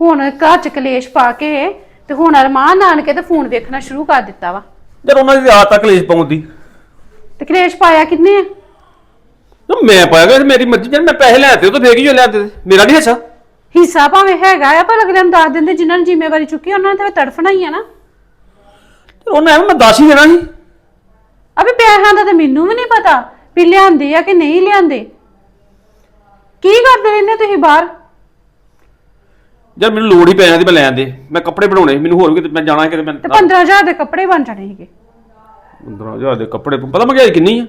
ਹੁਣ ਘਰ ਚ ਕਲੇਸ਼ ਪਾ ਕੇ ਤੇ ਹੁਣ ਅਰਮਾਨ ਨਾਨਕੇ ਤੇ ਫੋਨ ਵੇਖਣਾ ਸ਼ੁਰੂ ਕਰ ਦਿੱਤਾ ਵਾ। ਜਦ ਉਹਨਾਂ ਦੀ ਆਦਤ ਤੱਕ ਕਲੇਸ਼ ਪਾਉਂਦੀ। ਤੇ ਕਲੇਸ਼ ਪਾਇਆ ਕਿੰਨੇ ਆ? ਤਾਂ ਮੈਂ ਪਾਇਆ ਮੇਰੀ ਮਰਜ਼ੀ ਜਦ ਮੈਂ ਪੈਸੇ ਲੈ ਤੇ ਉਹ ਤਾਂ ਫੇਕ ਹੀ ਜੋ ਲੈ ਤੇ ਮੇਰਾ ਨਹੀਂ ਹਿੱਸਾ। ਹਿੱਸਾ ਭਾਵੇਂ ਹੈਗਾ ਆ ਪਰ ਅਗਲੇ ਨੂੰ ਦੱਸ ਦਿੰਦੇ ਜਿਨ੍ਹਾਂ ਨੇ ਜ਼ਿੰਮੇਵਾਰੀ ਚੁੱਕੀ ਉਹਨਾਂ ਨੇ ਤਾਂ ਤੜਫਣਾ ਹੀ ਆ ਨਾ। ਤੇ ਉਹਨੇ ਐਵੇਂ ਮੈਂ ਦੱਸ ਹੀ ਦੇਣਾ ਸੀ। ਅਬੇ ਪੈਸਿਆਂ ਦਾ ਤਾਂ ਮੈਨੂੰ ਵੀ ਨਹੀਂ ਪਤਾ ਵੀ ਲਿਆਂਦੇ ਆ ਕਿ ਨਹੀਂ ਲਿਆਂਦੇ। ਕੀ ਕਰਦੇ ਰਹਿੰਦੇ ਤੁਸੀਂ ਬਾਹਰ? ਜਦ ਮੈਨੂੰ ਲੋੜ ਹੀ ਪੈ ਜਾਂਦੀ ਮੈਂ ਲੈ ਆਂਦੇ। ਮੈਂ ਕੱਪੜੇ ਬਣਾਉਣੇ ਮੈਨੂੰ ਹੋਰ ਵੀ ਕਿਤੇ ਮੈਂ ਜਾਣਾ ਕਿਤੇ ਮੈਂ ਤੇ 15000 ਦੇ ਕੱਪੜੇ ਬਣ ਜਾਣੇ ਸੀਗੇ। 15000 ਦੇ ਕੱਪੜੇ ਪਤਾ ਮਹਿੰਗਾਈ ਕਿੰਨੀ ਆ?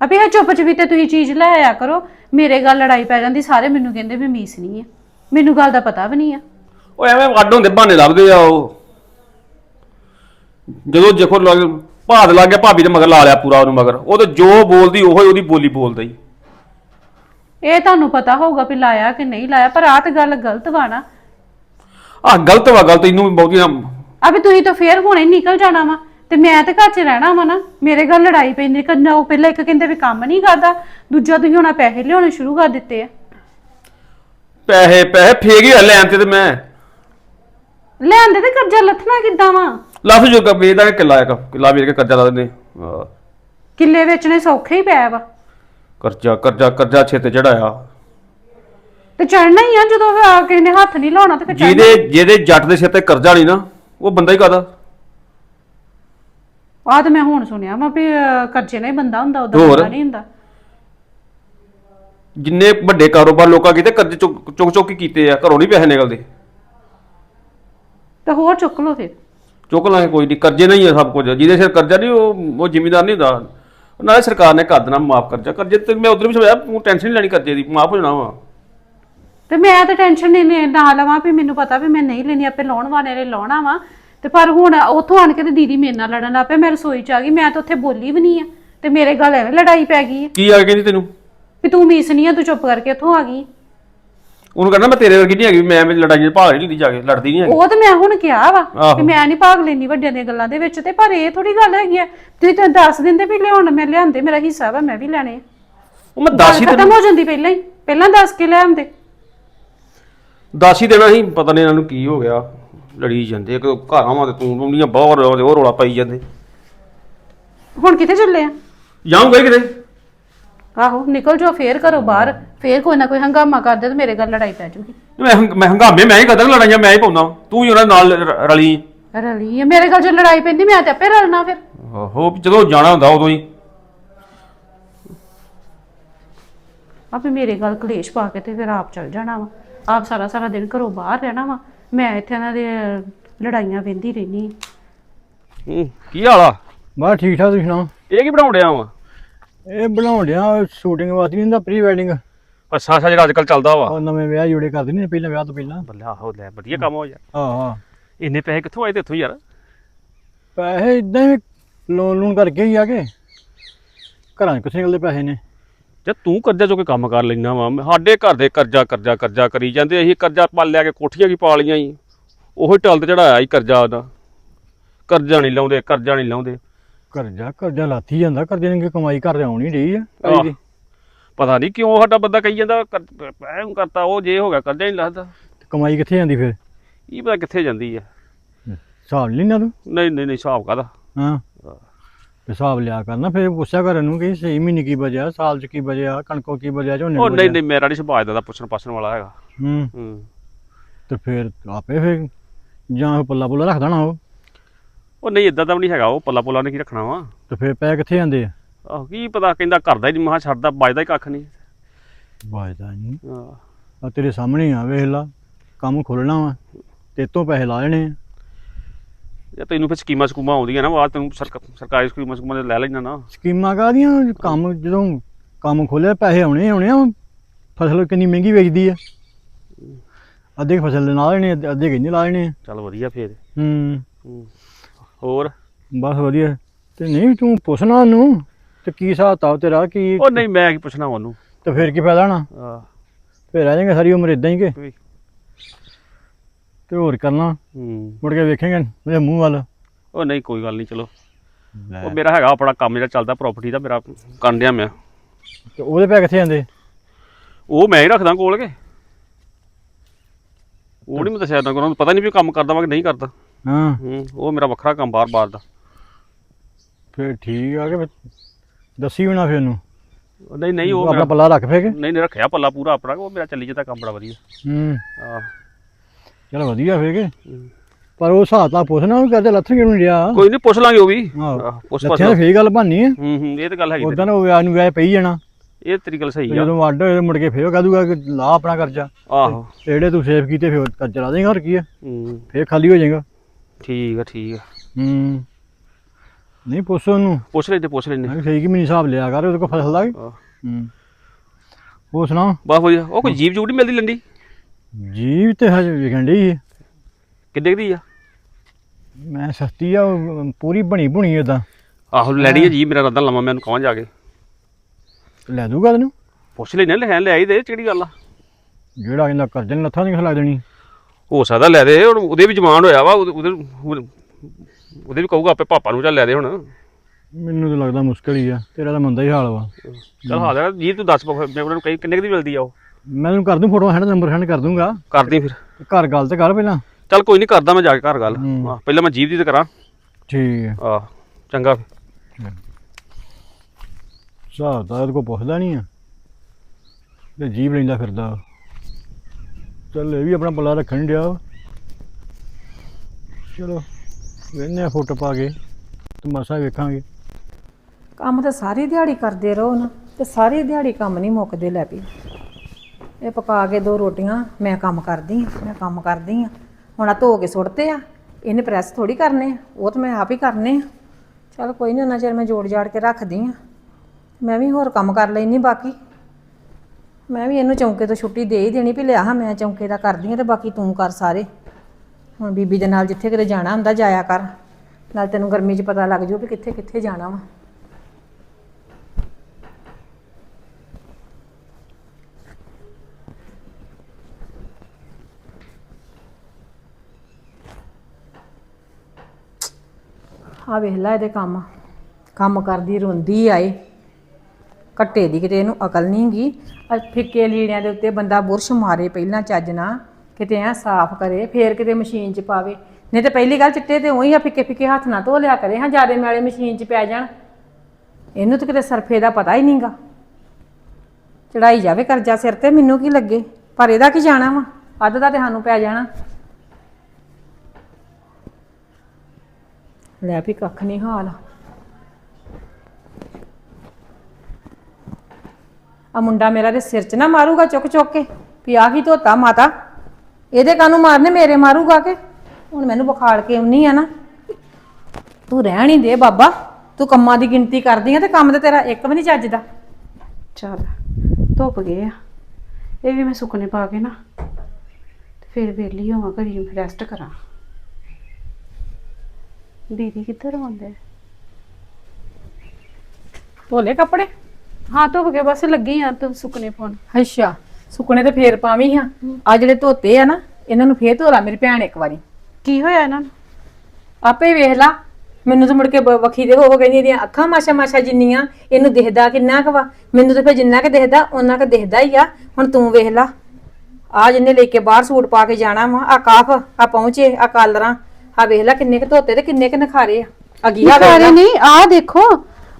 ਅਬੇ ਇਹ ਚੁੱਪ ਚਵੀਤੇ ਤੁਸੀਂ ਚੀਜ਼ ਲੈ ਆਇਆ ਕਰੋ ਮੇਰੇ ਗੱਲ ਲੜਾਈ ਪੈ ਜਾਂਦੀ ਸਾਰੇ ਮੈਨੂੰ ਕਹਿੰਦੇ ਵੀ ਮੀਸ ਨਹੀਂ ਆ। ਮੈਨੂੰ ਗੱਲ ਦਾ ਪਤਾ ਵੀ ਨਹੀਂ ਆ। ਉਹ ਐਵੇਂ ਅੱਡ ਹੁੰਦੇ ਬਹਾਨੇ ਲੱਭਦੇ ਆ ਉਹ। ਜਦੋਂ ਦੇਖੋ ਲੱਗ ਭਾਦ ਲੱਗ ਗਿਆ ਭਾਬੀ ਦੇ ਮਗਰ ਲਾ ਲਿਆ ਪੂਰਾ ਉਹਨੂੰ ਮਗਰ ਉਹ ਤੇ ਜੋ ਬੋਲਦੀ ਉਹੋ ਹੀ ਉਹਦੀ ਬੋਲੀ ਬੋਲਦਾ ਹੀ। ਇਹ ਤੁਹਾਨੂੰ ਪਤਾ ਹੋਊਗਾ ਵੀ ਲਾਇਆ ਕਿ ਨਹੀਂ ਲਾਇਆ ਪਰ ਆਹ ਤੇ ਗੱਲ ਗਲਤ ਵਾ ਨਾ। ਆਹ ਗਲਤ ਵਾ ਗਲਤ ਇਹਨੂੰ ਵੀ ਬਹੁਤੀਆਂ ਅਬੇ ਤੁਸੀਂ ਤਾਂ ਫੇਰ ਹੁਣੇ ਨਿਕਲ ਜਾਣਾ ਵਾ ਤੇ ਮੈਂ ਤੇ ਘਰ 'ਚ ਰਹਿਣਾ ਵਾ ਨਾ ਮੇਰੇ ਗੱਲ ਲੜਾਈ ਪੈਂਦੀ ਕੰਨਾ ਉਹ ਪਹਿਲਾਂ ਇੱਕ ਕਹਿੰਦੇ ਵੀ ਕੰਮ ਨਹੀਂ ਕਰਦਾ ਦੂਜਾ ਤੁਸੀਂ ਹੁਣ ਪੈਸੇ ਲਿਆਉਣੇ ਸ਼ੁਰੂ ਕਰ ਦਿੱਤੇ ਆ। ਪੈਸੇ ਪੈਸੇ ਫੇਕ ਹੀ ਆ ਲੈਣ ਤੇ ਤੇ ਮੈਂ। ਲੈਂਦੇ ਤੇ ਕਰਜ਼ਾ ਲੱਥਣਾ ਕਿੱਦਾਂ ਵਾ? ਲੱਖ ਜੋ ਕਾ ਵੇਚਦਾ ਕਿੱਲਾ ਇੱਕ ਕਿੱਲਾ ਵੇਚ ਕੇ ਕਰਜ਼ਾ ਲਾ ਦਿੰਦੇ ਆਹ, ਕਿੱਲੇ ਵੇਚਣੇ ਸੌਖੇ ਹੀ ਪਿਆ ਵਾ। ਕਰਜ਼ਾ ਕਰਜ਼ਾ ਕਰਜ਼ਾ ਛੇਤੇ ਚੜਾਇਆ ਤੇ ਚੜਨਾ ਹੀ ਆ ਜਦੋਂ ਆ ਕਿਸੇ ਨੇ ਹੱਥ ਨਹੀਂ ਲਾਉਣਾ ਤੇ ਫਿਰ ਚੜ੍ਹਨਾ। ਜਿਹਦੇ ਜਿਹਦੇ ਜੱਟ ਦੇ ਸਿਰ ਤੇ ਕਰਜ਼ਾ ਨਹੀਂ ਨਾ ਉਹ ਬੰਦਾ ਹੀ ਕਾਦਾ ਆਹ ਤੇ ਮੈਂ ਹੁਣ ਸੁਣਿਆ ਵਾ ਵੀ ਅਹ, ਕਰਜ਼ੇ ਨਾਲ ਹੀ ਬੰਦਾ ਹੁੰਦਾ ਉਦੋਂ ਹੋਰ? ਬੰਦਾ ਨਹੀਂ ਹੁੰਦਾ। ਜਿੰਨੇ ਵੱਡੇ ਕਾਰੋਬਾਰ ਲੋਕਾਂ ਕੀਤੇ ਕਰਜ਼ੇ ਚੁੱਕ ਚੁੱਕ ਚੁੱਕ ਕੇ ਕੀਤੇ ਆ ਘਰੋਂ ਨਹੀਂ ਪੈਸੇ ਨਿਕਲਦੇ। ਤੇ ਹੋਰ ਚੁੱਕ ਲਓ ਫਿਰ। ਚੁੱਕ ਲਾਂਗੇ ਕੋਈ ਨਹੀਂ ਕਰਜ਼ੇ ਨਹੀਂ ਹੈ ਸਭ ਕੁਝ ਜਿਹਦੇ ਸਿਰ ਕਰਜ਼ਾ ਨਹੀਂ ਉਹ ਉਹ ਜ਼ਿਮੀਦਾਰ ਨਹੀਂ ਹੁੰਦਾ। ਨਾਲੇ ਸਰਕਾਰ ਨੇ ਕਰ ਦੇਣਾ ਮਾਫ ਕਰਜ਼ਾ। ਕਰਜ਼ੇ ਤੇ ਮੈਂ ਉਧਰ ਵੀ ਸਮਝਾਇਆ ਤੂੰ ਟੈਨਸ਼ਨ ਨਹੀਂ ਲੈਣੀ ਕਰਜ਼ੇ ਦੀ ਮਾਫ ਹੋ ਜਾਣਾ ਵਾ। ਤੇ ਮੈਂ ਤਾਂ ਟੈਨਸ਼ਨ ਨਹੀਂ ਨਾ ਲਵਾਂ ਵੀ ਮੈਨੂੰ ਪਤਾ ਵੀ ਮੈਂ ਨਹੀਂ ਲੈਣੀ ਆਪੇ ਲਾਉਣ ਵਾਲੇ ਨੇ ਲਾਉਣਾ ਵਾ। ਤੇ ਪਰ ਹੁਣ ਉੱਥੋਂ ਆਣ ਕੇ ਤੇ ਦੀਦੀ ਮੇਰੇ ਨਾਲ ਲੜਨ ਲੱਗ ਪਿਆ ਮੈਂ ਰਸੋਈ ਚ ਆ ਗਈ ਮੈਂ ਤਾਂ ਉੱਥੇ ਬੋਲੀ ਵੀ ਨਹੀਂ ਆ। ਤੇ ਮੇਰੇ ਗੱਲ ਐਵੇਂ ਲੜਾਈ ਪੈ ਗਈ ਆ। ਕੀ ਆ ਕਹਿੰਦੀ ਤੈਨੂੰ? ਵੀ ਤੂੰ ਮੀਸ ਨਹੀਂ ਆ ਤੂੰ ਚੁੱਪ ਕਰਕੇ ਉੱਥੋਂ ਆ ਗਈ। ਉਹਨੂੰ ਕਹਿੰਦਾ ਮੈਂ ਤੇਰੇ ਵਰਗੀ ਨਹੀਂ ਹੈਗੀ ਮੈਂ ਲੜਾਈਆਂ 'ਚ ਭਾਗ ਨਹੀਂ ਲੈਂਦੀ ਜਾ ਕੇ ਲੜਦੀ ਨਹੀਂ ਹੈਗੀ। ਉਹ ਤੇ ਮੈਂ ਹੁਣ ਕਿਹਾ ਵਾ। ਕਿ ਮੈਂ ਨਹੀਂ ਭਾਗ ਲੈਣੀ ਵੱਡਿਆਂ ਦੀਆਂ ਗੱਲਾਂ ਦੇ ਵਿੱਚ ਤੇ ਪਰ ਇਹ ਥੋੜੀ ਗੱਲ ਹੈਗੀ ਆ ਤੁਸੀਂ ਤਾਂ ਦੱਸ ਦਿੰਦੇ ਵੀ ਲਿਆਉਣ ਮੈਂ ਲਿਆਂਦੇ ਮੇਰਾ ਹਿੱਸਾ ਵਾ ਮੈਂ ਵੀ ਲੈਣੇ ਆ। ਉਹ ਮੈਂ ਦੱਸ ਹੀ ਖਤਮ ਹੋ ਜਾਂਦੀ ਪਹਿਲਾਂ ਹੀ ਪਹਿਲਾਂ ਦੱਸ ਕੇ ਲੈ ਆਉਂਦੇ। ਦੱਸ ਹੀ ਦੇਣਾ ਸੀ ਪਤਾ ਨਹੀਂ ਇਹਨਾਂ ਨੂੰ ਕੀ ਹੋ ਗਿਆ ਲੜੀ ਜਾਂਦੇ ਕਿ ਘਰ ਆਵਾਂ ਤੇ ਤੂੰ ਰੋਣੀਆਂ ਬਹੁਤ ਰੋਦੇ ਉਹ ਰੋਲਾ ਪਾਈ ਜਾਂਦੇ। ਹੁਣ ਕਿੱਥੇ ਚੱਲੇ ਆ? ਜਾਊਂਗਾ ਹੀ ਕਿਤੇ। ਆਹੋ ਨਿਕਲ ਜਾਓ ਫੇਰ ਘਰੋਂ ਬਾਹਰ। ਫੇਰ ਕੋਈ ਨਾ ਕੋਈ ਹੰਗਾਮਾ ਕਰਦੇ ਤੇ ਮੇਰੇ ਗੱਲ ਲੜਾਈ ਪੈ ਜੂਗੀ। ਮੈਂ ਹੰਗ- ਮੈਂ ਹੰਗਾਮੇ ਮੈਂ ਹੀ ਕਰਦਾ ਲੜਾਈਆਂ ਮੈਂ ਹੀ ਪਾਉਂਦਾ ਤੂੰ ਹੀ ਉਹਨਾਂ ਨਾਲ ਰ- ਰਲੀ। ਰਲੀ ਆ। ਮੇਰੇ ਗੱਲ 'ਚ ਲੜਾਈ ਪੈਂਦੀ ਮੈਂ ਤੇ ਆਪੇ ਰਲਣਾ ਫਿਰ। ਹੋ ਜਦੋਂ ਜਾਣਾ ਹੁੰਦਾ ਉਦੋਂ ਹੀ। ਆਪੇ ਮੇਰੇ ਗੱਲ ਕਲੇਸ਼ ਪਾ ਕੇ ਤੇ ਫਿਰ ਆਪ ਚੱਲ ਜਾਣਾ ਵਾ। ਆਪ ਸਾਰਾ ਸਾਰਾ ਦਿਨ ਘਰੋਂ ਬਾਹਰ ਰਹਿਣਾ ਵਾ। ਮੈਂ ਇੱਥੇ ਇਹਨਾਂ ਦੇ ਲੜਾਈਆਂ ਵੇਂਦੀ ਰਹਿਣੀ ਹੂੰ ਕੀ ਹਾਲ ਆ? ਬਸ ਠੀਕ ਠਾਕ ਤੁਸੀਂ ਸੁਣਾਓ? ਇਹ ਕੀ ਬਣਾਉਣ ਡਿਆ ਵਾ? ਇਹ ਬਣਾਉਣ ਡਿਆ ਸ਼ੂਟਿੰਗ ਵਾਸਤੇ ਨਹੀਂ ਹੁੰਦਾ ਪ੍ਰੀ ਵੈਡਿੰਗ ਅੱਛਾ ਅੱਛਾ ਜਿਹੜਾ ਅੱਜ ਕੱਲ ਚੱਲਦਾ ਵਾ। ਉਹ ਨਵੇਂ ਵਿਆਹ ਜੁੜੇ ਕਰਦੇ ਨੇ ਪਹਿਲਾਂ ਵਿਆਹ ਤੋਂ ਪਹਿਲਾਂ। ਬੱਲੇ ਆਹੋ ਲੈ ਵਧੀਆ ਕੰਮ ਹੋ ਯਾਰ ਹਾਂ ਹਾਂ। ਇੰਨੇ ਪੈਸੇ ਕਿੱਥੋਂ ਆਏ ਤੇ ਇੱਥੋਂ ਯਾਰ? ਪੈਸੇ ਇਦਾਂ ਹੀ ਲੋਨ ਲੂਨ ਕਰਕੇ ਹੀ ਆ ਕੇ ਘਰਾਂ 'ਚ ਕਿੱਥੇ ਨਿਕਲਦੇ ਪੈਸੇ ਨੇ। ਜੇ ਤੂੰ ਕਰਜ਼ਾ ਚੁੱਕ ਕੇ ਕੰਮ ਕਰ ਲੈਣਾ ਵਾ। ਸਾਡੇ ਘਰ ਦੇ ਕਰਜ਼ਾ ਕਰਜ਼ਾ ਕਰਜ਼ਾ ਕਰੀ ਜਾਂਦੇ। ਅਸੀਂ ਕਰਜ਼ਾ ਪਾ ਲਿਆ ਕੇ ਕੋਠੀਆਂ ਕੀ ਪਾ ਲੀਆਂ ਹੀ ਉਹੀ ਟਲ ਤੇ ਚੜਾਇਆ ਹੀ ਕਰਜ਼ਾ ਉਹਦਾ। ਕਰਜ਼ਾ ਨਹੀਂ ਲਾਉਂਦੇ ਕਰਜ਼ਾ ਨਹੀਂ ਲਾਉਂਦੇ। ਕਰਜ਼ਾ ਕਰਜ਼ਾ ਲਾਥੀ ਜਾਂਦਾ ਕਰਜ਼ੇ ਨੇ ਕਮਾਈ ਘਰ ਆਉਣੀ ਰਹੀ ਆ ਆਹ, ਭਾਈ ਦੀ ਪਤਾ ਨਹੀਂ ਕਿਉਂ ਸਾਡਾ ਬੰਦਾ ਕਹੀ ਜਾਂਦਾ ਕਰ- ਐਂ ਕਰਤਾ ਉਹ ਜੇ ਹੋ ਗਿਆ ਕਰਜ਼ਾ ਨਹੀਂ ਲੱਗਦਾ ਤੇ ਕਮਾਈ ਕਿੱਥੇ ਜਾਂਦੀ ਫਿਰ? ਇਹ ਪਤਾ ਕਿੱਥੇ ਜਾਂਦੀ ਆ। ਹਿਸਾਬ ਨਹੀਂ ਨਾ ਤੂੰ? ਨਹੀਂ ਨਹੀਂ ਨਹੀਂ ਹਿਸਾਬ ਕਾਦਾ ਹਾਂ। ਤੇ ਹਿਸਾਬ ਲਿਆ ਕਰਨਾ ਫਿਰ ਪੁੱਛਿਆ ਕਰ ਇਹਨੂੰ ਕਿ ਸਹੀ ਮਹੀਨੇ ਕੀ ਬਜਿਆ ਸਾਲ 'ਚ ਕੀ ਬਜਿਆ ਕਣਕੋਂ ਕੀ ਬਜਿਆ ਝੋਨੇ ਉਹ ਨੂੰ ਨਹੀਂ। ਨਹੀਂ ਮੇਰਾ ਨਹੀਂ ਸੁਭਾਅ ਦਾ ਪੁੱਛਣ ਪਾਸਣ ਵਾਲਾ ਹੈਗਾ। ਹੂੰ। ਹੂੰ। ਤੇ ਫਿਰ ਆਪੇ ਫਿਰ ਜਾਂ ਪੱਲਾ ਪੁੱਲਾ ਰੱਖਦਾ ਨਾ ਉਹ। ਉਹ ਨਹੀਂ ਇਦਾਂ ਦਾ ਵੀ ਨਹੀਂ ਹੈਗਾ ਉਹ ਪੱਲਾ ਪੁੱਲਾ ਨੇ ਕੀ ਰੱਖਣਾ ਵਾ। ਤੇ ਫਿਰ ਪੈ ਕਿੱਥੇ ਜਾਂਦੇ ਆ? ਆਹ ਕੀ ਪਤਾ ਕਹਿੰਦਾ ਕਰਦਾ ਹੀ ਨਹੀਂ ਮਹਾ ਛੱਡਦਾ ਵੱਜਦਾ ਹੀ ਕੱਖ ਨਹੀਂ। ਵਾਜਦਾ ਨਹੀਂ। ਆਹ, ਆ ਤੇਰੇ ਸਾਹਮਣੇ ਆ ਵੇਖ ਲਾ ਕੰਮ ਖੋਲਣਾ ਵਾ ਤੇ ਤੋਂ ਪੈਸੇ ਲਾ ਲੈਣੇ ਆ। ਇਹ ਤੈਨੂੰ ਫਿਰ ਸਕੀਮਾਂ ਸਕੂਮਾਂ ਆਉਂਦੀਆਂ ਨਾ ਬਾਅਦ ਤੈਨੂੰ ਸਰਕ- ਸਰਕਾਰੀ ਸਕੀਮਾਂ ਸਕੂਮਾਂ ਦੇ ਲੈ ਲੈਣਾ ਨਾ। ਸਕੀਮਾਂ ਕਾਹਦੀਆਂ? ਕੰਮ ਜਦੋਂ ਕੰਮ ਖੋਲਿਆ ਪੈਸੇ ਆਉਣੇ ਹੀ ਆਉਣੇ ਆ ਫਸਲ ਕਿੰਨੀ ਮਹਿੰਗੀ ਵੇਚਦੀ ਆ। ਅੱਧੇ ਫਸਲ ਦੇ ਨਾਲ ਲੈਣੇ ਅੱਧੇ- ਅੱਧੇ ਕਿੰਨੇ ਲਾ ਲੈਣੇ ਆ। ਚੱਲ ਵਧੀਆ ਫੇਰ। ਹੂੰ। ਹੂੰ। ਹੋਰ? ਬਸ ਵਧੀਆ। ਤੇ ਨਹੀਂ ਤੂੰ ਪੁੱਛਣਾ ਉਹਨੂੰ ਤੇ ਕੀ ਹਿਸਾਬ ਤਾ ਤੇਰਾ ਕੀ ਉਹ ਨਹੀਂ ਮੈਂ ਕੀ ਪੁੱਛਣਾ ਉਹਨੂੰ? ਤੇ ਫਿਰ ਕੀ ਫਾਇਦਾ ਨਾ ਆਹ, ਫਿਰ ਰਹਿ ਜਾਏਗਾ ਸਾਰੀ ਉਮਰ ਇਦਾਂ ਹੀ ਕਿ। ਤੇ ਹੋਰ ਕਰਨਾ? ਹੂੰ। ਮੁੜ ਕੇ ਵੇਖੇਂਗੇ ਮੇਰੇ ਮੂੰਹ ਵੱਲ। ਉਹ ਨਹੀਂ ਕੋਈ ਗੱਲ ਨਹੀਂ ਚਲੋ। ਉਹ ਮੇਰਾ ਹੈਗਾ ਆਪਣਾ ਕੰਮ ਜਿਹੜਾ ਚੱਲਦਾ ਪ੍ਰਾਪਰਟੀ ਦਾ ਮੇਰਾ ਕਰਨ ਡਿਆ ਮੈਂ। ਤੇ ਉਹਦੇ ਪੈ ਕਿੱਥੇ ਜਾਂਦੇ? ਉਹ ਮੈਂ ਹੀ ਰੱਖਦਾ ਕੋਲ ਕੇ। ਉਹ ਨਹੀਂ ਮੈਂ ਦੱਸਿਆ ਤਾਂ ਉਹਨੂੰ ਪਤਾ ਨਹੀਂ ਵੀ ਉਹ ਕੰਮ ਕਰਦਾ ਵਾ ਕਿ ਨਹੀਂ ਕਰਦਾ। ਹਾਂ। ਹੂੰ ਉਹ ਮੇਰਾ ਵੱਖਰਾ ਕੰਮ ਬਾਰ-ਬਾਰ ਦਾ। ਫਿਰ ਠੀਕ ਆ ਕਿ ਫਿਰ ਦੱਸੀ ਵੀ ਨਾ ਫਿਰ ਉਹਨੂੰ? ਨਹੀਂ ਨਹੀਂ ਉਹ ਆਪਣਾ ਮੇਰਾ ਪੱਲਾ ਰੱਖ ਫੇ ਕੇ? ਨਹੀਂ ਨਹੀਂ ਰੱਖਿਆ ਪੱਲਾ ਪੂਰਾ ਆਪਣਾ ਉਹ ਮੇਰਾ ਚੱਲੀ ਜਾਂਦਾ ਕੰਮ ਬੜਾ ਵਧੀਆ। ਹੂੰ। ਆਹ। ਚਲ ਵਧੀਆ ਫੇ ਕੇ। ਹੂੰ। ਪਰ ਉਹ ਹਿਸਾਬ ਤਾਂ ਪੁੱਛਣਾ ਉਹ ਕਹਿੰਦੇ ਲੱਥ ਕਿਉਂ ਨਹੀਂ ਰਿਹਾ? ਕੋਈ ਨਹੀਂ ਪੁੱਛ ਲਾਂਗੇ ਉਹ ਵੀ। ਆਹੋ। ਪੁੱਛ ਪਾਸ ਤਾਂ ਫੇਰ ਗੱਲ ਬਣਨੀ ਹੈ ਹੂੰ ਹੂੰ ਇਹ ਤਾਂ ਗੱਲ ਹੈਗੀ ਉਦਾਂ ਨਾ ਉਹ ਵਿਆਹ ਨੂੰ ਵਿਆਹ ਪਈ ਜਾਣਾ। ਤੇਰੀ। ਇਹ ਤੇਰੀ ਗੱਲ ਸਹੀ ਤੇ ਆ। ਜਦੋਂ ਅੱਡ ਹੋਏ ਮੁੜ ਕੇ ਫੇਰ ਕਹਿ ਦੂਗਾ ਕਿ ਲਾ ਆਪਣਾ ਕਰਜ਼ਾ। ਆਹੋ। ਤੇ ਜਿਹੜੇ ਤੂੰ ਸੇਵ ਕੀਤੇ ਫੇਰ ਕਰਜ਼ਾ ਲਾ ਦੇਂਗਾ ਹੋਰ ਕੀ ਆ। ਹੂੰ। ਫੇਰ ਖਾਲੀ ਹੋ ਜਾਏਗਾ। ਠੀਕ ਆ ਠੀਕ ਆ। ਹੂੰ। ਨਹੀਂ ਪੁੱਛ ਉਹਨੂੰ। ਪੁੱਛ ਲੈਂਦੇ ਪੁੱਛ ਲੈਂਦੇ। ਮੈਂ ਕਿਹਾ ਸਹੀ ਕਿ ਮੈਨੂੰ ਹਿਸਾਬ ਲਿਆ ਕਰ ਉਹਦੇ ਕੋਲ ਫਸਲ ਦਾ ਆਹ, ਹੂੰ। ਉਹ ਸੁਣਾ ਬਸ ਵਧੀਆ। ਉਹ ਕੋਈ ਜੂਪ ਨਹੀਂ ਮਿਲਦੀ ਲੰਡੀ? ਜੀਵ ਤੇ ਹਜੇ ਵਿਕਣ ਡਈ ਹੈ ਕਿੱਡੇ ਕੁ ਦੀ ਆ? ਮੈਂ ਸਸਤੀ ਆ ਉਹ ਪੂਰੀ ਬਣੀ ਬੁਣੀ ਏਦਾਂ ਆਹੋ ਲੈਣੀ ਆ ਜੀ ਮੇਰਾ ਰੱਦਾ ਲਵਾਂ ਮੈਂ ਉਹਨੂੰ ਕਹਾਂ ਜਾ ਕੇ। ਲੈ ਦੂਗਾ ਤੈਨੂੰ? ਪੁੱਛ ਲੈਨੇ ਲੈ ਲੈ ਆਈ ਦੇ ਕਿਹੜੀ ਗੱਲ ਆ? ਜਿਹੜਾ ਕਹਿੰਦਾ ਕਰਜ਼ੇ ਨੂੰ ਲੱਥਾਂ ਨਹੀਂ ਖਲਾ ਦੇਣੀ ਹੋ ਸਕਦਾ ਲੈ ਦੇ ਹੁਣ ਉਹਦੇ ਵੀ ਜਵਾਨ ਹੋਇਆ ਵਾ ਉਹਦੇ ਉਹਦੇ- ਉਹਦੇ ਵੀ ਕਹੂਗਾ ਆਪੇ ਪਾਪਾ ਨੂੰ ਚੱਲ ਲੈ ਦੇ ਹੁਣ। ਮੈਨੂੰ ਤਾਂ ਲੱਗਦਾ ਮੁਸ਼ਕਲ ਹੀ ਆ ਤੇਰਾ ਤਾਂ ਮੰਦਾ ਹੀ ਹਾਲ ਵਾ। ਚਲ ਹਾਂ ਦੇ ਜੀ ਤੂੰ ਦੱਸ ਪ- ਮੈਂ ਉਹਨਾਂ ਨੂੰ ਕਹੀ ਕਿੰਨੇ ਕੁ ਦੀ ਮਿਲਦੀ ਆ ਉਹ? ਮੈਂ ਤੈਨੂੰ ਕਰ ਦੂੰ ਫੋਟੋ ਹੈਂਡ ਨੰਬਰ ਹੈਂਡ ਕਰ ਦੂੰਗਾ। ਕਰਦੀ ਫਿਰ। ਤੇ ਘਰ ਗੱਲ ਤੇ ਕਰ ਪਹਿਲਾਂ। ਚੱਲ ਕੋਈ ਨਹੀਂ ਕਰਦਾ ਮੈਂ ਜਾ ਕੇ ਘਰ ਗੱਲ। ਹੂੰ। ਆਹ, ਪਹਿਲਾਂ ਮੈਂ ਜੀਪ ਦੀ ਤੇ ਕਰਾਂ। ਠੀਕ ਹੈ ਆਹ ਚੰਗਾ ਫਿਰ। ਹਿਸਾਬ ਤਾਂ ਇਹਦੇ ਕੋਲ ਪੁੱਛਦਾ ਨਹੀਂ ਆ। ਤੇ ਜੀਬ ਲੈਂਦਾ ਫਿਰਦਾ। ਚੱਲ ਇਹ ਵੀ ਆਪਣਾ ਪੱਲਾ ਰੱਖਣ ਡਿਆ ਚਲੋ ਵੇਖਨੇ ਫੋਟੋ ਪਾ ਕੇ ਤੇ ਵੇਖਾਂਗੇ। ਕੰਮ ਤਾਂ ਸਾਰੀ ਦਿਹਾੜੀ ਕਰਦੇ ਰਹੋ ਨਾ, ਤੇ ਸਾਰੀ ਦਿਹਾੜੀ ਕੰਮ ਨਹੀਂ ਮੁੱਕਦੇ ਲੈ ਪਈ ਇਹ ਪਕਾ ਕੇ ਦੋ ਰੋਟੀਆਂ, ਮੈਂ ਕੰਮ ਕਰਦੀ ਆ ਮੈਂ ਕੰਮ ਕਰਦੀ ਆ ਹੁਣ ਆ ਧੋ ਕੇ ਸੁੱਟਤੇ ਆ, ਇਹਨੇ ਪ੍ਰੈਸ ਥੋੜੀ ਕਰਨੇ ਆ, ਉਹ ਤਾਂ ਮੈਂ ਆਪ ਹੀ ਕਰਨੇ ਆ। ਚਲ ਕੋਈ ਨਹੀਂ ਉਹਨਾਂ ਚਿਰ ਮੈਂ ਜੋੜ ਜਾੜ ਕੇ ਰੱਖਦੀ ਆ ਮੈਂ ਵੀ ਹੋਰ ਕੰਮ ਕਰ ਲੈਣੀ ਬਾਕੀ। ਮੈਂ ਵੀ ਇਹਨੂੰ ਚੌਂਕੇ ਤੋਂ ਛੁੱਟੀ ਦੇ ਹੀ ਦੇਣੀ ਵੀ ਲਿਆ ਹਾਂ, ਮੈਂ ਚੌਂਕੇ ਦਾ ਕਰਦੀ ਆ ਤੇ ਬਾਕੀ ਤੂੰ ਕਰ ਸਾਰੇ। ਹੁਣ ਬੀਬੀ ਦੇ ਨਾਲ ਜਿੱਥੇ ਕਿਤੇ ਜਾਣਾ ਹੁੰਦਾ, ਜਾਇਆ ਕਰ। ਨਾਲ ਤੈਨੂੰ ਗਰਮੀ 'ਚ ਪਤਾ ਲੱਗ ਜੂ ਵੀ ਕਿੱਥੇ ਕਿੱਥੇ ਜਾਣਾ ਵਾ। ਆ ਵੇਖ ਲੈ ਇਹਦੇ ਕੰਮ। ਕੰਮ ਕਰਦੀ, ਰੋਂਦੀ ਆਏ ਘੱਟੇ ਦੀ, ਕਿਤੇ ਇਹਨੂੰ ਅਕਲ ਨਹੀਂ ਗਈ ਫਿੱਕੇ ਲੀੜਿਆਂ ਦੇ ਉੱਤੇ ਬੰਦਾ ਬੁਰਸ਼ ਮਾਰੇ ਪਹਿਲਾਂ ਚੱਜ ਨਾਲ, ਕਿਤੇ ਐ ਸਾਫ਼ ਕਰੇ, ਫੇਰ ਕਿਤੇ ਮਸ਼ੀਨ 'ਚ ਪਾਵੇ। ਨਹੀਂ ਤੇ ਪਹਿਲੀ ਗੱਲ ਚਿੱਟੇ ਤੇ ਉਹੀ ਆ ਫਿੱਕੇ ਫਿੱਕੇ ਹੱਥ ਨਾਲ ਧੋ ਲਿਆ ਕਰੇ, ਹਾਂ, ਜਿਆਦੇ ਮੈਲੇ ਮਸ਼ੀਨ 'ਚ ਪੈ ਜਾਣ। ਇਹਨੂੰ ਤਾਂ ਕਿਤੇ ਸਰਫੇ ਦਾ ਪਤਾ ਹੀ ਨਹੀਂਗਾ। ਚੜਾਈ ਜਾਵੇ ਕਰਜ਼ਾ ਸਿਰ ਤੇ, ਮੈਨੂੰ ਕੀ ਲੱਗੇ? ਪਰ ਇਹਦਾ ਕੀ ਜਾਣਾ ਵਾ? ਅੱਧ ਦਾ ਤੇ ਸਾਨੂੰ ਪੈ ਜਾਣਾ। ਲੈ ਵੀ ਕੱਖ ਨਹੀਂ ਹਾਲ। ਆ ਮੁੰਡਾ ਮੇਰਾ ਦੇ ਸਿਰ 'ਚ ਨਾ ਮਾਰੂਗਾ ਚੁੱਕ ਚੁੱਕ ਕੇ ਵੀ ਆ ਕੀ ਧੋਤਾ ਮਾਤਾ। ਇਹਦੇ ਕਾਨੂੰ ਮਾਰਨੇ ਮੇਰੇ ਮਾਰੂਗਾ ਕਿ? ਹੁਣ ਮੈਨੂੰ ਬੁਖਾਰ ਕੇ ਆਉਣੀ ਆ ਨਾ। ਤੂੰ ਰਹਿਣ ਹੀ ਦੇ ਬਾਬਾ ਤੂੰ ਕੰਮਾਂ ਦੀ ਗਿਣਤੀ ਕਰਦੀ ਆ ਤੇ ਕੰਮ ਤੇ ਤੇਰਾ ਇੱਕ ਵੀ ਨਹੀਂ ਚੱਜਦਾ। ਚੱਲ ਧੁੱਪ ਗਏ ਆ। ਇਹ ਵੀ ਮੈਂ ਸੁੱਕਣੇ ਪਾ ਕੇ ਨਾ ਤੇ ਫਿਰ ਵਿਹਲੀ ਹੋਵਾਂ ਘੜੀ ਰੈਸਟ ਕਰਾਂ। ਦੀਦੀ ਕਿੱਧਰ ਆਉਂਦੇ? ਧੋਲੇ ਕੱਪੜੇ? ਹਾਂ ਧੁੱਪ ਗਏ ਬਸ ਲੱਗੀ ਆ ਤੂੰ ਸੁੱਕਣੇ ਪਾਉਣ। ਅੱਛਾ ਸੁੱਕਣੇ ਤੇ ਫੇਰ ਪਾਵੀਂ ਹਾਂ। ਆ ਜਿਹੜੇ ਧੋਤੇ ਆ ਨਾ ਇਹਨਾਂ ਨੂੰ ਫੇਰ ਧੋ ਲਾ ਮੇਰੀ ਭੈਣ ਇੱਕ ਵਾਰੀ। ਕੀ ਹੋਇਆ ਇਹਨਾਂ ਨੂੰ? ਆਪੇ ਵੇਖ ਲਾ ਮੈਨੂੰ ਤਾਂ ਮੁੜ ਕੇ ਬ- ਵੱਖੀ ਦੇ ਹੋ ਹੋ ਕਹਿੰਦੀ ਇਹਦੀਆਂ ਅੱਖਾਂ ਮਾਸ਼ਾ ਮਾਸ਼ਾ ਜਿੰਨੀਆਂ ਇਹਨੂੰ ਦਿਖਦਾ ਕਿੰਨਾ ਕੁ ਵਾ। ਮੈਨੂੰ ਤਾਂ ਫੇਰ ਜਿੰਨਾ ਕੁ ਦਿਖਦਾ ਉਹਨਾਂ ਕੁ ਦਿਖਦਾ ਹੀ ਆ। ਹੁਣ ਤੂੰ ਵੇਖ ਲਾ ਆ ਜਿੰਨੇ ਲੈ ਕੇ ਬਾਹਰ ਸੂਟ ਪਾ ਕੇ ਜਾਣਾ ਵਾ ਆ ਕਾਫ ਆ ਪਹੁੰਚੇ ਆ ਕਾਲਰਾਂ ਆ ਵੇਖ ਲਾ ਕਿੰਨੇ ਕੁ ਧੋਤੇ ਤੇ ਕਿੰਨੇ ਕੁ ਨਖਾਰੇ ਆ। ਅਗੀਆ ਵੇਖ ਲਾ। ਨਹੀਂ ਆ ਦੇਖੋ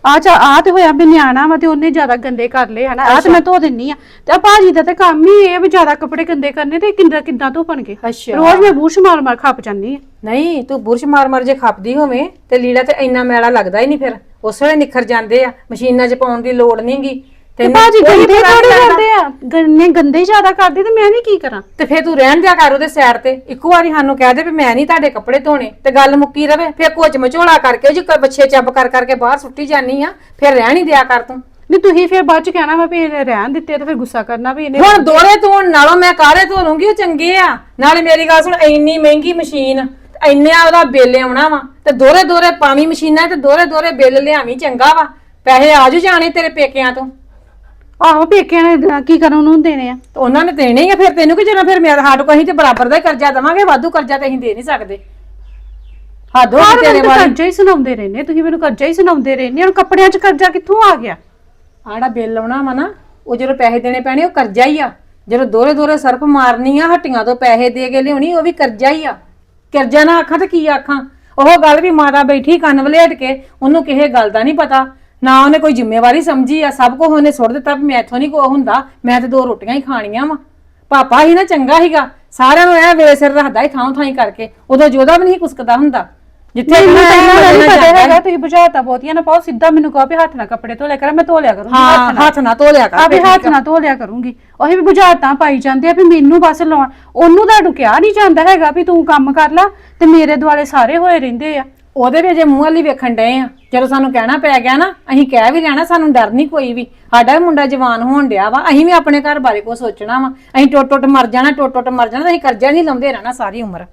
ਆ ਚਾ ਆ ਤੇ ਹੋਇਆ ਵੀ ਨਿਆਣਾ ਵਾ ਤੇ ਉਹਨੇ ਜ਼ਿਆਦਾ ਗੰਦੇ ਕਰ ਲਏ ਹਨਾ। ਆ ਤੇ ਮੈਂ ਧੋ ਦਿੰਨੀ ਆ। ਤੇ ਆ ਭਾਜੀ ਦਾ ਤੇ ਕੰਮ ਹੀ ਇਹ ਵੀ ਜ਼ਿਆਦਾ ਕੱਪੜੇ ਗੰਦੇ ਕਰਨੇ ਤੇ ਕਿੰਨਾ ਕਿੱਦਾਂ ਧੋਪਣਗੇ ਅੱਛਾ। ਰੋਜ਼ ਮੈਂ ਬੂਸ਼ ਮਾਰ ਮਾਰ ਖੱਪ ਜਾਂਦੀ ਆ। ਨਹੀਂ ਤੂੰ ਬੁਰਸ਼ ਮਾਰ ਮਾਰ ਜੇ ਖਪਦੀ ਹੋਵੇਂ ਤੇ ਲੀੜਾ ਤੇ ਇੰਨਾ ਮੈਲਾ ਲੱਗਦਾ ਹੀ ਨਹੀਂ ਫਿਰ। ਉਸ ਵੇਲੇ ਨਿਖਰ ਜਾਂਦੇ ਆ। ਮਸ਼ੀਨਾਂ 'ਚ ਪਾਉਣ ਦੀ ਲੋੜ ਨਹੀਂਗੀ ਤੇ ਭਾਜੀ ਗੰਦੇ ਥੋੜੇ ਕਰਦੇ ਆ। ਗੰਨੇ ਗੰਦੇ ਜ਼ਿਆਦਾ ਕਰਦੇ ਤੇ ਮੈਂ ਵੀ ਕੀ ਕਰਾਂ? ਤੇ ਫੇਰ ਤੂੰ ਰਹਿਣ ਦਿਆ ਕਰ ਉਹਦੇ ਸਾਈਡ ਤੇ। ਇੱਕੋ ਵਾਰੀ ਸਾਨੂੰ ਕਹਿ ਦੇ ਵੀ ਮੈਂ ਨਹੀਂ ਤੁਹਾਡੇ ਕੱਪੜੇ ਧੋਣੇ। ਤੇ ਗੱਲ ਮੁੱਕੀ ਰਵੇ ਫੇਰ ਕੋਚ ਮਚੋਲਾ ਕਰਕੇ ਜੇ ਬੱਚੇ ਚੱਬ ਕਰ ਕਰਕੇ ਬਾਹਰ ਸੁੱਟੀ ਜਾਨੀ ਆ ਫੇਰ ਰਹਿਣ ਹੀ ਦਿਆ ਕਰ ਤੂੰ। ਨਹੀਂ ਤੁਸੀਂ ਫਿਰ ਬਾਅਦ ਚ ਕਹਿਣਾ ਵਾ ਵੀ ਇਹਨੇ ਰਹਿਣ ਦਿੱਤੇ ਤੇ ਫਿਰ ਗੁੱਸਾ ਕਰਨਾ ਵੀ ਇਹਨੇ ਹੁਣ ਦੋਰੇ ਧੋਣ ਨਾਲੋਂ ਮੈਂ ਕਾਰੇ ਧੋ ਲੂੰਗੀ ਉਹ ਚੰਗੇ ਆ। ਨਾਲੇ ਮੇਰੀ ਗੱਲ ਸੁਣ ਇੰਨੀ ਮਹਿੰਗੀ ਮਸ਼ੀਨ ਇੰਨਿਆ ਉਹਦਾ ਬਿੱਲ ਆਉਣਾ ਵਾ। ਤੇ ਦੋਰੇ ਦੋਰੇ ਪਾਵੀਂ ਮਸ਼ੀਨਾਂ ਤੇ ਦੋਰੇ ਦੋਰੇ ਬਿੱਲ ਲਿਆਵੀਂ ਚੰਗਾ ਵਾ। ਪੈਸੇ ਆਜੂ ਜਾਣੇ ਤੇਰੇ ਪੇਕਿਆਂ ਤੋਂ। ਆਹੋ ਪੇਕਿਆਂ ਨੇ ਕੀ ਕਰਨ ਉਹਨੂੰ ਦੇਣੇ ਆ? ਤੇ ਉਹਨਾਂ ਨੇ ਦੇਣੇ ਹੀ ਆ ਫਿਰ ਤੈਨੂੰ ਕਿ ਜਦੋਂ ਫਿਰ ਮੇਰਾ ਕੋਲ ਅਸੀਂ ਤੇ ਬਰਾਬਰ ਦਾ ਹੀ ਕਰਜ਼ਾ ਦੇਵਾਂਗੇ ਵਾਧੂ ਕਰਜ਼ਾ ਤੇ ਅਸੀਂ ਦੇ ਨਹੀਂ ਸਕਦੇ। ਹੱਦ ਹੋ ਹਰ ਗਈ ਤੇਰੇ ਵੇਲੇ ਵਾਲੀ। ਕਰਜ਼ਾ ਹੀ ਸੁਣਾਉਂਦੇ ਰਹਿੰਦੇ ਤੁਸੀਂ ਮੈਨੂੰ ਕਰਜ਼ਾ ਹੀ ਸੁਣਾਉਂਦੇ ਰਹਿੰਦੇ ਹੁਣ ਕੱਪੜਿਆਂ 'ਚ ਕਰਜ਼ਾ ਕਿੱਥੋਂ ਆ ਗਿਆ? ਆੜਾ ਬਿੱਲ ਆਉਣਾ ਵਾ ਨਾ ਉਹ ਜਦੋਂ ਪੈਸੇ ਦੇਣੇ ਪੈਣੇ ਉਹ ਕਰਜ਼ਾ ਹੀ ਆ। ਜਦੋਂ ਦੋਰੇ ਦੋਰੇ ਸਰਪ ਮਾਰਨੀ ਆ ਹੱਟੀਆਂ ਤੋਂ ਪੈਸੇ ਦੇ ਕੇ ਲਿਆਉਣੀ ਉਹ ਵੀ ਕਰਜ਼ਾ ਹੀ ਆ। ਕਰਜ਼ਾ ਨਾ ਆਖਾਂ ਤੇ ਕੀ ਆਖਾਂ? ਉਹ ਗੱਲ ਵੀ ਮਾਤਾ ਬੈਠੀ ਕੰਨ ਵਲੇਟ ਕੇ ਉਹਨੂੰ ਕਿਸੇ ਗੱਲ ਦਾ ਨਹੀਂ ਪਤਾ। ਨਾ ਉਹਨੇ ਕੋਈ ਜ਼ਿੰਮੇਵਾਰੀ ਸਮਝੀ ਆ ਸਭ ਕੁਝ ਉਹਨੇ ਸੁੱਟ ਦਿੱਤਾ ਵੀ ਮੈਥੋਂ ਨਹੀਂ ਕੋ ਹੁੰਦਾ ਮੈਂ ਤੇ ਦੋ ਰੋਟੀਆਂ ਹੀ ਖਾਣੀਆਂ ਵਾ। ਪਾਪਾ ਹੀ ਨਾ ਚੰਗਾ ਸੀਗਾ ਸਾਰਿਆਂ ਨੂੰ ਐ ਵੇਲੇ ਸਿਰ ਰੱਖਦਾ ਹੀ ਥਾਂ ਥਾਂ ਕਰਕੇ ਉਦੋਂ ਜੋਦਾ ਵੀ ਨਹੀਂ ਕੁਸਕਦਾ ਹੁੰਦਾ। ਜਿੱਥੇ ਤਾਂ ਇਹਨਾਂ ਹੈ, ਉੱਥੇ ਪਤਾ ਹੈਗਾ ਤੁਸੀਂ ਬੁਝਾਤਾ ਬਹੁਤੀਆਂ ਨਾ ਪਾਓ ਸਿੱਧਾ ਮੈਨੂੰ ਕਹੋ ਵੀ ਹੱਥ ਨਾਲ ਕੱਪੜੇ ਧੋ ਲਿਆ ਕਰ ਮੈਂ ਧੋ ਲਿਆ ਕਰੂੰਗੀ ਹਾਂ ਹੱਥ ਨਾ ਧੋ ਲਿਆ ਕਰ ਆਪੇ ਹੱਥ ਨਾਲ ਧੋ ਲਿਆ ਕਰੂੰਗੀ। ਉਹੀ ਵੀ ਬੁਝਾਰਤਾਂ ਪਾਈ ਜਾਂਦੇ ਆ ਵੀ ਮੈਨੂੰ ਬਸ ਲਾਉਣ। ਉਹਨੂੰ ਤਾਂ ਕਿਹਾ ਨਹੀਂ ਜਾਂਦਾ ਹੈਗਾ ਵੀ ਤੂੰ ਕੰਮ ਕਰ ਲੈ ਤੇ ਮੇਰੇ ਦੁਆਲੇ ਸਾਰੇ ਹੋਏ ਰਹਿੰਦੇ ਆ। ਉਹਦੇ ਵੀ ਜੇ ਮੂੰਹ ਵਾਲੀ ਵੇਖਣ ਡਏ ਆ। ਜਦੋਂ ਸਾਨੂੰ ਕਹਿਣਾ ਪੈ ਗਿਆ ਨਾ, ਅਸੀਂ ਕਹਿ ਵੀ ਲੈਣਾ, ਸਾਨੂੰ ਡਰ ਨਹੀਂ ਕੋਈ ਵੀ। ਸਾਡਾ ਵੀ ਮੁੰਡਾ ਜਵਾਨ ਹੋਣ ਡਿਆ ਵਾ, ਅਸੀਂ ਵੀ ਆਪਣੇ ਘਰ ਬਾਰੇ ਕੋ ਸੋਚਣਾ ਵਾ। ਅਸੀਂ ਟੁੱਟ ਟੁੱਟ ਮਰ ਜਾਣਾ ਟੁੱਟ ਟੁੱਟ ਮਰ ਜਾਣਾ, ਅਸੀਂ ਕਰਜ਼ਾ ਨਹੀਂ ਲਾਉਂਦੇ ਰਹਿਣਾ ਸਾਰੀ ਉਮਰ।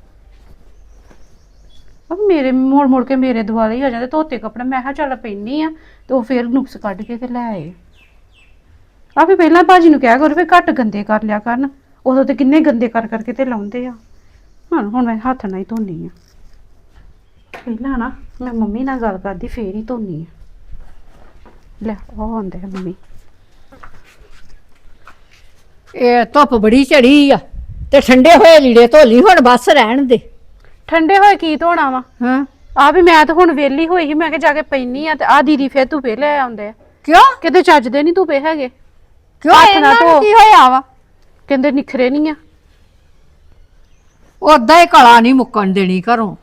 ਅਬ ਮੇਰੇ ਮੋੜ ਮੋੜ ਕੇ ਮੇਰੇ ਦੁਆਲੇ ਹੀ ਹੋ ਜਾਂਦੇ, ਧੋਤੇ ਕੱਪੜੇ, ਮੈਂ ਕਿਹਾ ਚੱਲ ਪੈਣੀ ਆ, ਤੇ ਉਹ ਫੇਰ ਨੁਕਸ ਕੱਢ ਕੇ ਤੇ ਲੈ ਆਏ। ਆ ਵੀ ਪਹਿਲਾਂ ਭਾਜੀ ਨੂੰ ਕਿਹਾ ਕਰੋ ਵੀ ਘੱਟ ਗੰਦੇ ਕਰ ਲਿਆ ਕਰਨ, ਉਦੋਂ ਤੇ ਕਿੰਨੇ ਗੰਦੇ ਕਰ ਕਰਕੇ ਤੇ ਲਾਉਂਦੇ ਆ। ਹੁਣ ਹੁਣ ਮੈਂ ਹੱਥ ਨਾਲ ਹੀ ਧੋਨੀ ਆ। ਪਹਿਲਾਂ ਨਾ ਮੈਂ ਮੰਮੀ ਨਾਲ ਗੱਲ ਕਰਦੀ ਫੇਰ ਹੀ ਧੋਨੀ ਆ। ਲੈ ਉਹ ਆਉਂਦੇ ਆ ਮੰਮੀ। ਇਹ ਧੁੱਪ ਬੜੀ ਚੜੀ ਆ ਤੇ ਠੰਡੇ ਹੋਏ ਲੀੜੇ ਧੋਲੀ ਹੁਣ ਬਸ ਰਹਿਣ ਦੇ। ਠੰਡੇ ਹੋਏ ਕੀ ਧੋਣਾ ਵਾ? ਹਾਂ। ਆ ਵੀ ਮੈਂ ਤਾਂ ਹੁਣ ਵਿਹਲੀ ਹੋਈ ਸੀ ਮੈਂ ਕਿਹਾ ਜਾ ਕੇ ਪੈਣੀ ਆ ਤੇ ਆ ਦੀਦੀ ਫੇਰ ਧੁੱਪੇ ਲੈ ਆਉਂਦੇ ਆ। ਕਿਉਂ? ਕਿਤੇ ਚੱਜਦੇ ਨਹੀਂ ਧੁੱਪੇ ਹੈਗੇ। ਕਿਉਂ? ਹੱਥ ਇਹਨਾਂ ਨੂੰ ਧੋ। ਕੀ ਹੋਇਆ ਵਾ? ਕਹਿੰਦੇ ਨਿਖਰੇ ਨਹੀਂ ਆ। ਉਦਾਂ ਹੀ ਕਲਾ ਨਹੀਂ ਮੁੱਕਣ ਦੇਣੀ ਘਰੋਂ।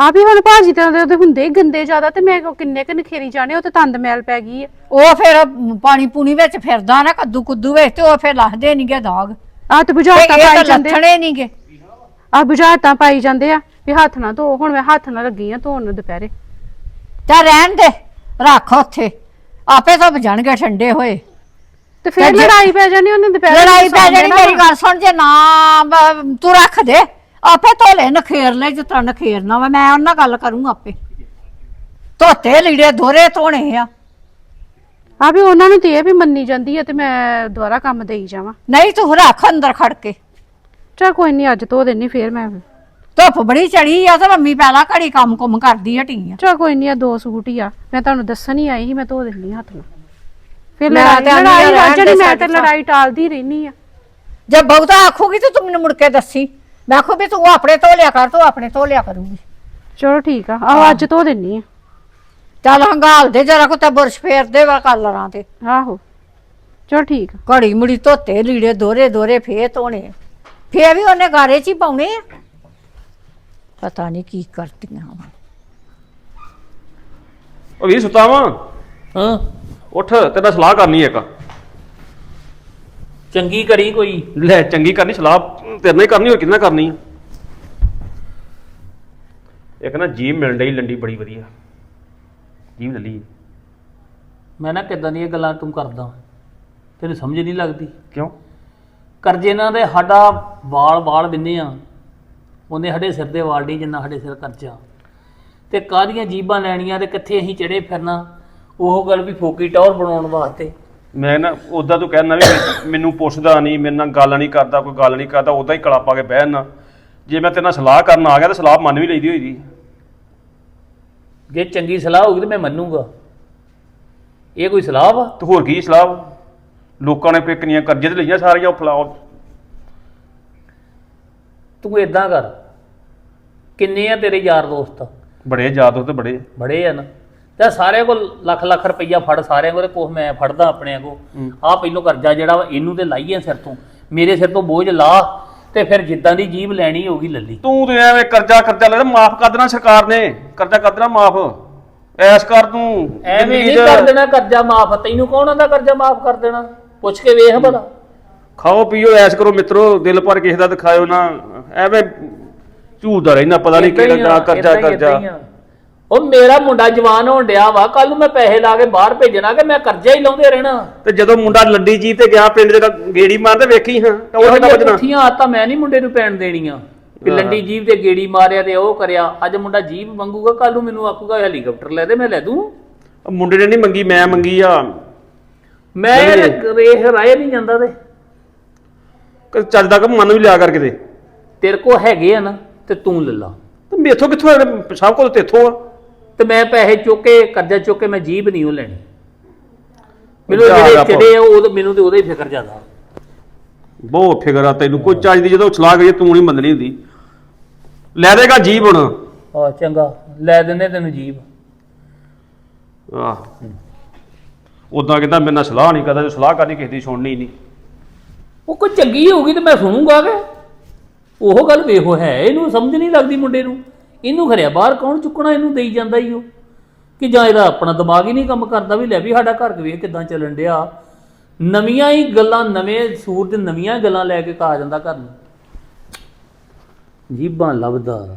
ਆ ਵੀ ਹੁਣ ਭਾਜੀ ਤੇ ਉਹਦੇ ਹੁੰਦੇ ਹੀ ਗੰਦੇ ਜ਼ਿਆਦਾ ਤੇ ਮੈਂ ਕਿੰਨੇ ਕ ਨਖੇਰੀ ਜਾਣੇ ਉਹ ਤੇ ਤੰਦ ਮੈਲ ਪੈ ਗਈ ਆ। ਉਹ ਫਿਰ ਪਾਣੀ ਪੂਣੀ ਵਿੱਚ ਫਿਰਦਾ ਨਾ ਕੱਦੂ ਕੁੱਦੂ ਵਿੱਚ ਤੇ ਉਹ ਫਿਰ ਲੱਥਦੇ ਨਹੀਂਗੇ ਦਾਗ। ਆ ਤੇ ਤੇ ਬੁਝਾਰਤਾਂ ਇਹ ਪਾਈ ਤਾਂ ਜਾਂਦੇ ਲੱਥਣੇ ਨਹੀਂਗੇ ਆ ਬੁਝਾਰਤਾਂ ਪਾਈ ਜਾਂਦੇ ਆ ਵੀ ਹੱਥ ਨਾ ਧੋ ਹੁਣ ਮੈਂ ਹੱਥ ਨਾਲ ਲੱਗੀ ਆ ਧੋਣ ਨੂੰ ਦੁਪਹਿਰੇ। ਤਾਂ ਰਹਿਣ ਦੇ ਰੱਖ ਉੱਥੇ। ਆਪੇ ਤਾਂ ਜਾਣਗੇ ਠੰਡੇ ਹੋਏ। ਤੇ ਫਿਰ ਲੜਾਈ ਪੈ ਜਾਣੀ ਉਹਨੇ ਦੁਪਹਿਰੇ ਲੜਾਈ ਪੈ ਜਾਣੀ ਮੇਰੀ। ਗੱਲ ਸੁਣ ਜੇ ਨਾ ਬ- ਤੂੰ ਰੱਖ ਦੇ। ਆਪੇ ਧੋਲੇ ਨਖੇਰ ਲੈ ਜਿਸ ਤਰ੍ਹਾਂ ਨਖੇਰਨਾ ਵਾ ਮੈਂ ਉਹਨਾਂ ਨਾਲ ਗੱਲ ਕਰੂੰ ਆਪੇ। ਧੋਤੇ ਲੀੜੇ ਦੋਰੇ ਧੋਣੇ ਆ। ਆ ਵੀ ਉਹਨਾਂ ਨੂੰ ਤੇ ਇਹ ਵੀ ਮੰਨੀ ਜਾਂਦੀ ਆ ਤੇ ਮੈਂ ਦੁਬਾਰਾ ਕੰਮ ਦੇਈ ਜਾਵਾਂ। ਨਹੀਂ ਤੂੰ ਰੱਖ ਅੰਦਰ ਖੜ ਕੇ। ਚਾ ਕੋਈ ਨਹੀਂ ਅੱਜ ਧੋ ਦੇਣੀ ਫੇਰ ਮੈਂ। ਧੁੱਪ ਬੜੀ ਚੜੀ ਆ ਤੇ ਮੰਮੀ ਪਹਿਲਾਂ ਘੜੀ ਕੰਮ ਕੁਮ ਕਰਦੀ ਹਟੀ ਆ। ਚਾ ਕੋਈ ਨਹੀਂ ਆ ਦੋ ਸੂਟ ਹੀ ਆ। ਮੈਂ ਤੁਹਾਨੂੰ ਦੱਸਣ ਹੀ ਆਈ ਸੀ ਮੈਂ ਧੋ ਆ ਹੱਥ ਨਾਲ। ਫਿਰ ਮੈਂ ਲੜਾਈ ਤਾਂ ਆਂਦੀ ਲੜਾਈ ਰਹਿਣ ਮੈਂ ਸਾਡੀ ਟਾਲਦੀ ਰਹਿਨੀ ਆ। ਜੇ ਬਹੁਤਾ ਆਖੂਗੀ ਤੇ ਤੂੰ ਮੈਨੂੰ ਮੁੜ ਕੇ ਦੱਸੀ। ਮੈਂ ਆਖੂ ਵੀ ਤੂੰ ਆਪਣੇ ਧੋ ਲਿਆ ਕਰ ਤੂੰ ਆਪਣੇ ਧੋ ਲਿਆ ਕਰੂਗੀ। ਚਲੋ ਠੀਕ ਆ ਆਹ ਅੱਜ ਧੋ ਦਿੰਨੀ ਆ। ਚੱਲ ਹੰਗਾਲ ਦੇ ਜਰਾ ਕੋ ਤੇ ਬੁਰਸ਼ ਫੇਰ ਦੇ ਵਾ ਕਲਰਾਂ ਤੇ। ਆਹੋ ਚਲੋ ਠੀਕ ਆ। ਘੜੀ ਮੁੜੀ ਧੋਤੇ ਲੀੜੇ ਦੋਰੇ ਦੋਰੇ ਫੇਰ ਧੋਣੇ ਫੇਰ ਵੀ ਉਹਨੇ ਗਾਰੇ ਚ ਹੀ ਪਾਉਣੇ ਆ। ਪਤਾ ਨਹੀਂ ਕੀ ਕਰਤੀਆਂ ਵਾ। ਉਹ ਵੀ ਸੁੱਤਾ ਵਾਂ? ਹਾਂ। ਉੱਠ ਤੇਰੇ ਸਲਾਹ ਕਰਨੀ ਇੱਕ। ਚੰਗੀ ਕਰੀ ਕੋਈ। ਲੈ ਚੰਗੀ ਕਰਨੀ ਸਲਾਹ ਤੇਰੇ ਨਾਲ ਹੀ ਕਰਨੀ ਹੋਰ ਕਿੰਨਾ ਕਰਨੀ ਆ? ਇੱਕ ਨਾ ਜੀਬ ਮਿਲਣ ਡਈ ਲੰਡੀ ਬੜੀ ਵਧੀਆ। ਜੀਬ ਲੱਲੀ। ਮੈਂ ਨਾ ਕਿਦਾਂ ਦੀਆਂ ਗੱਲਾਂ ਤੂੰ ਕਰਦਾ ਤੈਨੂੰ ਸਮਝ ਨਹੀਂ ਲੱਗਦੀ। ਕਿਉਂ? ਕਰਜ਼ੇ ਨਾਲ ਦੇ ਸਾਡਾ ਵਾਲ ਵਾਲ ਬਿੰਨੇ ਆ। ਉਹਨੇ ਸਾਡੇ ਸਿਰ ਦੇ ਵਾਲ ਨਹੀਂ ਜਿੰਨਾ ਸਾਡੇ ਸਿਰ ਕਰਜ਼ਾ। ਤੇ ਕਾਹਦੀਆਂ ਜੀਬਾਂ ਲੈਣੀਆਂ ਤੇ ਕਿੱਥੇ ਅਸੀਂ ਚੜੇ ਫਿਰਨਾ? ਉਹ ਗੱਲ ਵੀ ਫੋਕੀ ਟੌਰ ਬਣਾਉਣ ਵਾਸਤੇ। ਮੈਂ ਨਾ ਉਦਾਂ ਤੂੰ ਕਹਿਣਾ ਵੀ ਮੈਨੂੰ ਪੁੱਛਦਾ ਨਹੀਂ ਮੇਰੇ ਨਾਲ ਗੱਲ ਨਹੀਂ ਕਰਦਾ ਕੋਈ ਗੱਲ ਨਹੀਂ ਕਰਦਾ ਉਦਾਂ ਹੀ ਕਲਾ ਪਾ ਕੇ ਬਹਿ ਨਾ ਜੇ ਮੈਂ ਤੇਰੇ ਨਾਲ ਸਲਾਹ ਕਰਨ ਆ ਗਿਆ ਤਾਂ ਸਲਾਹ ਮੰਨ ਵੀ ਲਈਦੀ ਹੋਈ ਦੀ ਜੇ ਚੰਗੀ ਸਲਾਹ ਹੋਊਗੀ ਤੇ ਮੈਂ ਮੰਨੂਗਾ। ਇਹ ਕੋਈ ਸਲਾਹ ਵਾ? ਤੇ ਹੋਰ ਕੀ ਸਲਾਹ ਵਾ? ਲੋਕਾਂ ਨੇ ਪਿਕਨੀਆਂ ਕਰਜ਼ੇ ਤੇ ਲਈਆਂ ਸਾਰੀਆਂ ਉਹ ਫਲਾਓ ਤੂੰ ਇਦਾਂ ਕਰ। ਕਿੰਨੇ ਆ ਤੇਰੇ ਯਾਰ ਦੋਸਤ? ਬੜੇ ਯਾਦ ਹੋ ਤੇ ਬੜੇ ਬੜੇ ਆ ਨਾ। ਤੇ ਸਾਰਿਆਂ ਕੋਲ ਲੱਖ ਲੱਖ ਰੁਪਈਆ ਫੜ ਸਾਰਿਆਂ ਕੋਲ ਕੋਹ ਮੈਂ ਫੜਦਾ ਆਪਣੇ ਕੋ ਆਹ ਪਹਿਲੋਂ ਕਰਜ਼ਾ ਜਿਹੜਾ ਵਾ ਇਹਨੂੰ ਤੇ ਲਾਈਏ ਸਿਰ ਤੋਂ। ਮੇਰੇ ਸਿਰ ਤੋਂ ਬੋਝ ਲਾ ਤੇ ਫਿਰ ਜਿੱਦਾਂ ਦੀ ਜੀਬ ਲੈਣੀ ਹੋਗੀ ਲੱਲੀ ਤੂੰ ਤੇ ਐਵੇਂ ਕਰਜ਼ਾ ਕਰਜ਼ਾ ਲੈ ਮਾਫ ਕਰ ਦੇਣਾ ਸਰਕਾਰ ਨੇ। ਕਰਜ਼ਾ ਕਰ ਦੇਣਾ ਮਾਫ। ਐਸ ਕਰ ਤੂੰ। ਐਵੇਂ ਨਹੀਂ ਕਰ ਦੇਣਾ ਕਰਜ਼ਾ ਮਾਫ। ਤੈਨੂੰ ਕੌਣ ਆਂਦਾ ਕਰਜ਼ਾ ਮਾਫ ਕਰ ਦੇਣਾ? ਪੁੱਛ ਕੇ ਵੇਖ ਭਲਾ। ਖਾਓ ਪੀਓ ਐਸ ਕਰੋ ਮਿੱਤਰੋ। ਦਿਲ ਪਰ ਕਿਸੇ ਦਾ ਦਿਖਾਇਓ ਨਾ। ਐਵੇਂ ਝੂਠਦਾ ਰਹਿਣਾ ਪਤਾ ਨਹੀਂ ਕਿਹੜਾ ਆ, ਕਰਜ਼ਾ ਕਰਜ਼ਾ। ਆ। ਉਹ ਮੇਰਾ ਮੁੰਡਾ ਜਵਾਨ ਹੋਣ ਡਿਆ ਵਾ ਕੱਲ ਨੂੰ ਮੈਂ ਪੈਸੇ ਲਾ ਕੇ ਬਾਹਰ ਭੇਜਣਾ ਕਿ ਮੈਂ ਕਰਜ਼ਾ ਹੀ ਲਾਉਂਦੇ ਰਹਿਣਾ। ਤੇ ਜਦੋਂ ਮੁੰਡਾ ਲੰਡੀ ਜੀ ਤੇ ਗਿਆ ਪਿੰਡ ਦੇ ਗੇੜੀ ਮਾਰਦੇ ਵੇਖੀ ਹਾਂ ਤਾਂ ਉਹ ਕਿੱਦਾਂ ਵੱਜਣਾ ਪੁੱਠੀਆਂ ਆਤਾਂ ਮੈਂ ਨਹੀਂ ਮੁੰਡੇ ਨੂੰ ਪੈਣ ਦੇਣੀਆਂ। ਕਿ ਲੰਡੀ ਜੀਬ ਤੇ ਗੇੜੀ ਮਾਰਿਆ ਤੇ ਉਹ ਕਰਿਆ ਅੱਜ ਮੁੰਡਾ ਜੀਬ ਮੰਗੂਗਾ ਕੱਲ ਨੂੰ ਮੈਨੂੰ ਆਖੂਗਾ ਹੈਲੀਕਾਪਟਰ ਲੈ ਦੇ ਮੈਂ ਲੈ ਦੂੰ। ਉਹ ਮੁੰਡੇ ਨੇ ਨਹੀਂ ਮੰਗੀ ਮੈਂ ਮੰਗੀ ਆ। ਮੈਂ। ਰੇਹ ਰਾਏ ਨਹੀਂ ਜਾਂਦਾ ਤੇ। ਕਿ ਚੱਜ ਦਾ ਕੰਮ ਮੰਨ ਵੀ ਲਿਆ ਕਰ ਕਿਤੇ। ਤੇਰੇ ਕੋ ਹੈਗੇ ਆ ਨਾ ਤੇ ਤੂੰ ਲੈ ਲਾ। ਤੇ ਮੇਥੋਂ ਕਿੱਥੋਂ? ਸਭ ਕੁਝ ਤੇਥੋਂ ਆ। ਤੇ ਮੈਂ ਪੈਸੇ ਚੁੱਕ ਕੇ ਕਰਜ਼ਾ ਚੁੱਕ ਕੇ ਮੈਂ ਜੀਬ ਨਹੀਂ ਉਹ ਲੈਣੀ। ਮੈਨੂੰ ਜਿਹੜੇ ਆ ਉਹ ਮੈਨੂੰ ਤੇ ਉਹਦਾ ਹੀ ਫਿਕਰ ਜ਼ਿਆਦਾ। ਬਹੁਤ ਫਿਕਰ ਆ ਤੈਨੂੰ ਕੋਈ ਚੱਜ ਦੀ ਜਦੋਂ ਸਲਾਹ ਕਰੀਏ ਤੂੰ ਨਹੀਂ ਮੰਨਣੀ ਹੁੰਦੀ। ਲੈ ਦੇਗਾ ਜੀਬ ਹੁਣ। ਆ ਚੰਗਾ। ਲੈ ਦਿੰਦੇ ਤੈਨੂੰ ਜੀਬ। ਆਹ। ਉਦਾਂ ਕਹਿੰਦਾ ਮੇਰੇ ਨਾਲ ਸਲਾਹ ਨਹੀਂ ਕਰਦਾ ਜੇ ਸਲਾਹ ਕਰਨੀ ਕਿਸੇ ਦੀ ਸੁਣਨੀ ਨਹੀਂ। ਉਹ ਕੋਈ ਚੰਗੀ ਹੋਊਗੀ ਤੇ ਮੈਂ ਸੁਣੂੰਗਾ ਕਿ। ਉਹ ਗੱਲ ਵੇਖੋ ਹੈ ਇਹਨੂੰ ਸਮਝ ਨਹੀਂ ਲੱਗਦੀ ਮੁੰਡੇ ਨੂੰ। ਇਹਨੂੰ ਖਰਿਆ ਬਾਹਰ ਕੌਣ ਚੁੱਕਣਾ ਇਹਨੂੰ ਦੇਈ ਜਾਂਦਾ ਹੀ ਉਹ? ਕਿ ਜਾਂ ਇਹਦਾ ਆਪਣਾ ਦਿਮਾਗ ਹੀ ਨਹੀਂ ਕੰਮ ਕਰਦਾ ਵੀ ਲੈ ਵੀ ਸਾਡਾ ਘਰ ਵੇਖ ਕਿਦਾਂ ਚੱਲਣ ਡਿਆ। ਨਵੀਆਂ ਹੀ ਗੱਲਾਂ, ਨਵੇਂ ਸੂਰ ਦੇ ਨਵੀਆਂ ਗੱਲਾਂ ਲੈ ਕੇ ਆ ਜਾਂਦਾ ਘਰ ਨੂੰ। ਜੀਬਾਂ ਲੱਭਦਾ।